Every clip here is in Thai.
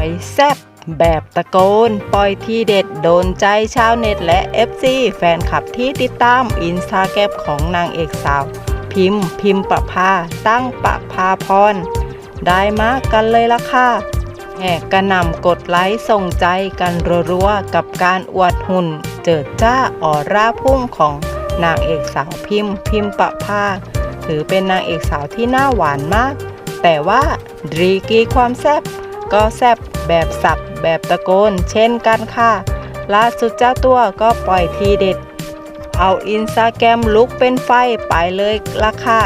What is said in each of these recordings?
วยแซบแบบตะโกน ปล่อยที่เด็ดโดนใจชาวเน็ตและ FC แฟนคลับที่ติดตามอินสตาแกรมของนางเอกสาว พิมพ์ พิมพ์ประภาตั้งประภาพร ได้มากกันเลยล่ะค่ะแหกกระนำกดไลค์ส่งใจกันรัวๆกับการอวดหุ่น เจิดจ้าออร่าพุ่งของนางเอกสาวพิมพ์ พิมพ์ประภาถือเป็นนางเอกสาวที่หน้าหวานมาก แต่ว่าดีกีความแซบก็แซบ แบบสับ แบบตะโกน เช่นกันค่ะล่าสุดเจ้าตัวก็ปล่อยทีเด็ด เอาอินสตาแกรมลุกเป็นไฟไปเลยละค่ะ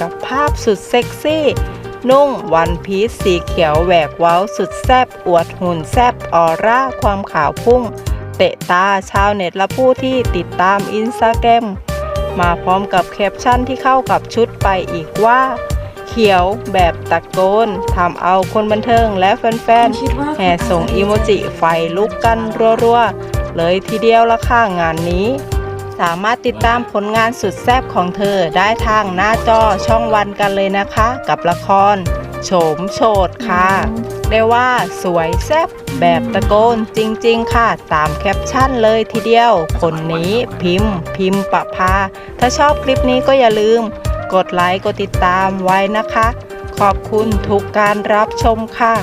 กับภาพสุดเซ็กซี่ นุ่งวันพีซสีเขียวแหวกเว้าสุดแซบอวดหุ่นแซบออร่าความขาวพุ่ง เตะตาชาวเน็ตและผู้ที่ติดตามอินสตาแกรมมาพร้อมกับแคปชั่นที่เข้ากับชุดไปอีกว่า เขียวแบบตะโกนทำเอาคนบันเทิงและแฟนคิดว่าๆแห่ส่งอีโมจิไฟลุกกันรัวๆ เลยทีเดียวละค่ะงานนี้ สามารถติดตามผลงานสุดแซ่บของเธอได้ทางหน้าจอช่องวันกันเลยนะคะ กับละครโฉมโฉดค่ะ ได้ว่าสวยแซ่บแบบตะโกนจริง ๆ ค่ะ ตามแคปชั่นเลยทีเดียว คนนี้พิมพ์ พิมพ์ประภาถ้าชอบคลิปนี้ก็อย่าลืม กดไลค์ กดติดตามไว้นะคะ ขอบคุณทุกการรับชมค่ะ